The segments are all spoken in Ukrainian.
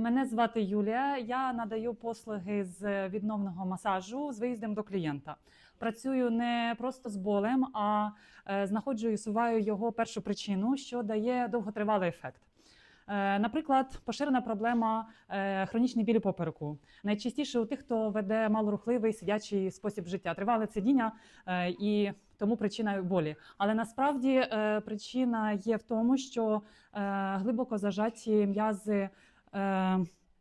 Мене звати Юлія. Я надаю послуги з відновного масажу з виїздом до клієнта. Працюю не просто з болем, а е, знаходжу і усуваю його першу причину, що дає довготривалий ефект. Е, Наприклад, поширена проблема е, хронічні білі попереку. Найчастіше у тих, хто веде малорухливий сидячий спосіб життя, тривале сидіння і тому причина болі. Але насправді причина є в тому, що глибоко зажаті м'язи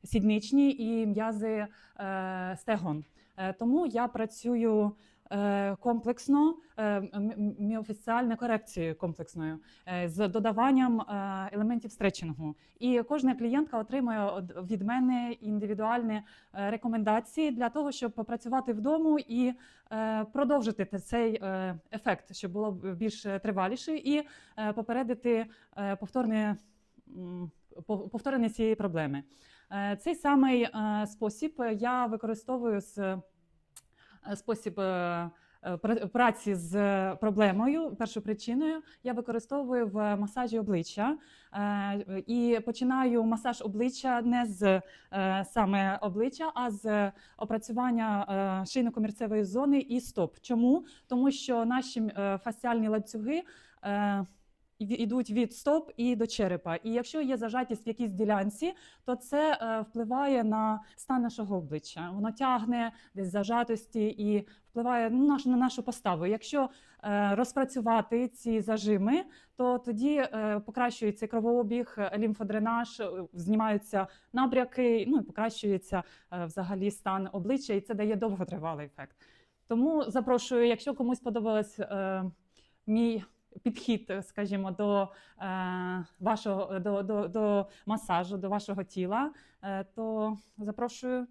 сідничні і м'язи е, стегон. Е, Тому я працюю е, комплексно, е, м- м- корекцією комплексною е, з додаванням е, елементів стретчингу. І кожна клієнтка отримує від мене індивідуальні е, рекомендації для того, щоб попрацювати вдома і е, продовжити цей е, ефект, щоб було більш триваліше, і е, попередити е, повторне повторення цієї проблеми. Е, Цей самий е, спосіб я використовую з е, спосіб. пра- Праці з проблемою, першою причиною я використовую в масажі обличчя і починаю масаж обличчя не з саме обличчя, а з опрацювання шийно-комірцевої зони і стоп. Чому? Тому що наші фасціальні ланцюги йдуть від стоп і до черепа. І якщо є зажатість в якійсь ділянці, то це е, впливає на стан нашого обличчя. Воно тягне десь зажатості і впливає ну, на нашу поставу. Якщо е, розпрацювати ці зажими, то тоді е, покращується кровообіг, лімфодренаж, знімаються набряки, ну і покращується взагалі стан обличчя, і це дає довготривалий ефект. Тому запрошую, якщо комусь сподобалось е, мій підхід, скажімо, до е, вашого до, до, до масажу, до вашого тіла, е, то запрошую.